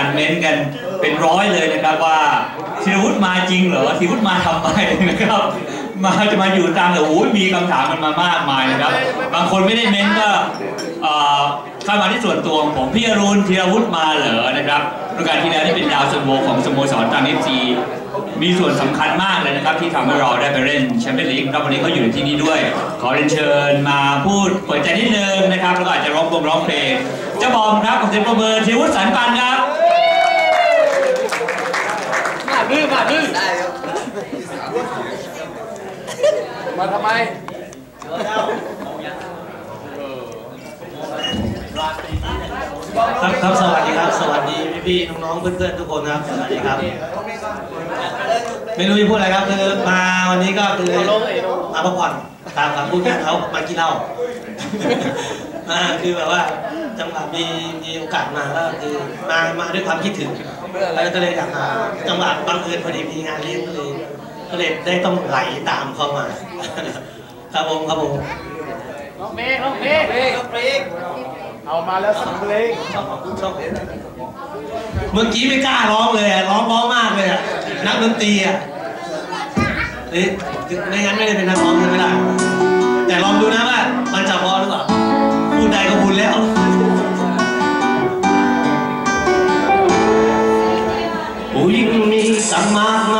การเม้นต์กันเป็นร้อยเลยนะครับว่าธีรวุฒิมาจริงเหรอธีรวุฒิมาทำไมนะครับ มาจะมาอยู่ตามแต่โอ้ยมีคำถามกันมามากมายนะครับ บางคนไม่ได้เม้นต์ก็เอ่อเข้ามาที่ส่วนตัวของผมพี่อรุณธีรวุฒิมาเหรอนะครับประการที่แล้วที่เป็นดาวซันโวของสโมสรตรังเอฟซีมีส่วนสำคัญมากเลยนะครับ ที่ทำให้เราได้ไปเล่นแชมเปี้ยนลีกครับวันนี้เขาอยู่ที่นี่ด้วย ขอเรียนเชิญมาพูดเปิดใจนิดนึงนะครับ แล้วก็อาจจะร้องวงร้องเพลงเจ้าบอมครับขอเสียงประเมินธีรวุฒิสันปันครับ มา ดื้อมาดื้อได้ครับมาทำไมครับครับสวัสดีครับ สวัสดีพี่พี่ๆน้องๆเพื่อนๆทุกคนครับสวัสดีครับ ไม่รู้จะพูดอะไรครับคือมาวันนี้ก็คือมาพักผ่อนตามคำพูดของเขามากินเหล้า อ่าคือแบบว่าจังหวะมีมีโอกาสมาก็คือมามาด้วยความคิดถึงแล้วก็เลยอยากมาจังหวะบังเอิญพอดีมีงานเลี้ยงก็เลยก็เลยได้ต้องไหลตามเขามาครับผมครับผมน้องเมย์น้องเมย์เบรกเบรกเอามาแล้วสักเพลงชอบชอบเมื่อกี้ไม่กล้าร้องเลยอะร้องเพร้องมากเลยอะนักดนตรีอะเฮ้ยไม่งั้นไม่ได้เป็นนักร้องใช่ไหมล่ะแต่ลองดูนะว่า ใจกับคุณแล้ว ผู้หญิงมีสัมากมา